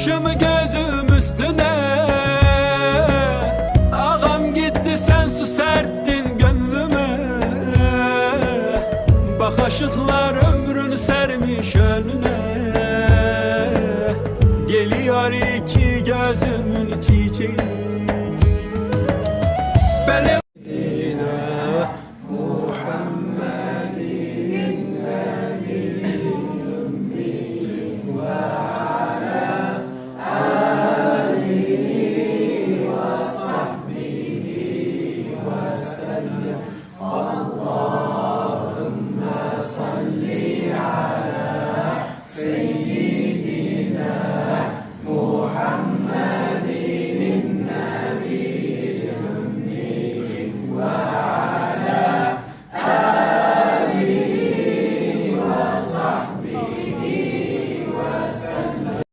Başımı gözüm üstüne. Ağam gitti sen su serptin gönlüme Bak aşıklar ömrünü sermiş önüne. Geliyor iki gözümün çiçeği. Beni